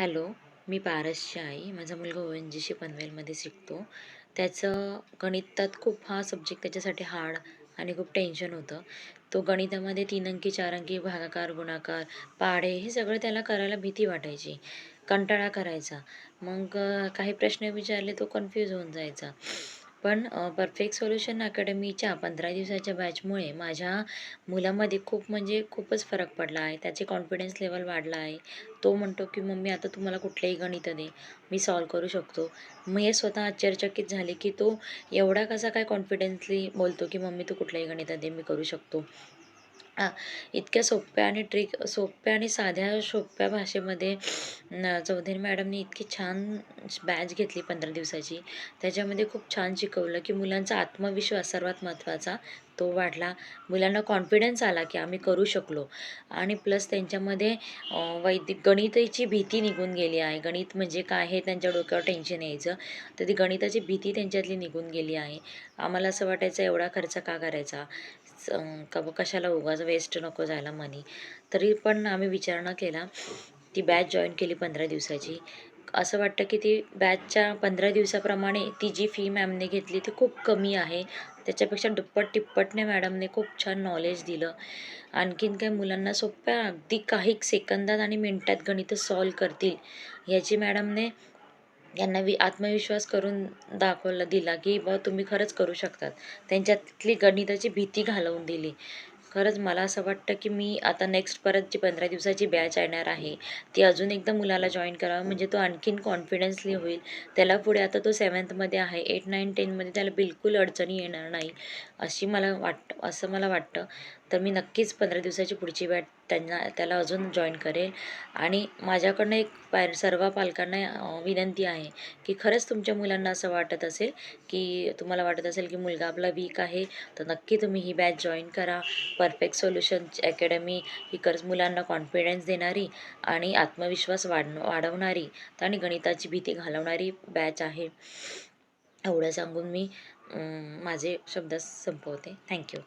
Hello मी पारसची आई माझा मुलगा O N G C पनवेलमध्ये शिकतो. त्याचं गणितात खूप हा सब्जेक्ट त्याच्यासाठी हार्ड आणि खूप टेन्शन होतं. तो गणितामध्ये तीन अंकी चार अंकी भागाकार गुणाकार पाढे हे सगळं त्याला करायला भीती वाटायची. कंटाळा करायचा. मग काही प्रश्न विचारले तो कन्फ्यूज होऊन जायचा. पण परफेक्ट सोल्युशन अकॅडमीच्या पंधरा दिवसाच्या बॅचमुळे माझ्या मुलामध्ये खूप म्हणजे खूपच फरक पडला आहे. त्याचे कॉन्फिडन्स लेवल वाढला आहे. तो म्हणतो की मम्मी आता तुम्हाला मला कुठलेही दे. मी सॉल्व करू शकतो. मी हे स्वतः आश्चर्यचकित झाले की तो एवढा कसा काय कॉन्फिडन्सली बोलतो की मम्मी तू कुठल्याही गणित दे. मी करू शकतो. इतक्या सोप्या आणि ट्रिक सोप्या आणि साध्या सोप्या भाषेमध्ये चौधरी मॅडमनी इतकी छान बॅच घेतली पंधरा दिवसाची. त्याच्यामध्ये खूप छान शिकवलं की मुलांचा आत्मविश्वास सर्वात महत्त्वाचा. तो वाढला. मुलांना कॉन्फिडन्स आला की आम्ही करू शकलो. आणि प्लस त्यांच्यामध्ये वैदिक गणिताची भीती निघून गेली आहे. गणित म्हणजे काय हे त्यांच्या डोक्यावर टेन्शन यायचं. तर ती गणिताची भीती त्यांच्यातली निघून गेली आहे. आम्हाला असं वाटायचं एवढा खर्च का करायचा? का कशाला उगाच वेस्ट नको जायला मनी तरी पण आम्ही विचारणा केला ती बॅच जॉईन केली पंधरा दिवसाची. असं वाटतं की ती बॅचच्या पंधरा दिवसाप्रमाणे ती जी फी मॅमने घेतली ती खूप कमी आहे. त्याच्यापेक्षा दुप्पट तिप्पटने मॅडमने खूप छान नॉलेज दिलं. आणखीन काय मुलांना सोप्या अगदी काही सेकंदात आणि मिनटात गणितं सॉल्व करतील याची मॅडमने यांना वि आत्मविश्वास करून दाखवला दिला की बा तुम्ही खरंच करू शकतात. त्यांच्यातली गणिताची भीती घालवून दिली. खरंच मला असं वाटतं की मी आता नेक्स्ट परत जी पंधरा दिवसाची बॅच येणार आहे ती अजून एकदा मुलाला जॉईन करावं म्हणजे तो आणखीन कॉन्फिडन्सली होईल. त्याला पुढे आता तो सेवन्थमध्ये आहे एट नाईन टेनमध्ये त्याला बिलकुल अडचणी येणार नाही अशी मला वाट असं मला वाटतं. तर मी नक्कीच पंधरा दिवसाची पुढची बॅच त्यांना त्याला अजून जॉईन करेल. आणि माझ्याकडनं एक पाय सर्व पालकांना विनंती आहे की खरंच तुमच्या मुलांना असं वाटत असेल की तुम्हाला वाटत असेल की मुलगा आपला वीक आहे तर नक्की तुम्ही ही बॅच जॉईन करा. परफेक्ट सोल्युशन अकॅडमी ही कर्ज मुलांना कॉन्फिडन्स देणारी आणि आत्मविश्वास वाढ वाढवणारी आणि गणिताची भीती घालवणारी बॅच आहे. एवढं सांगून मी माझे शब्द संपवते. थँक्यू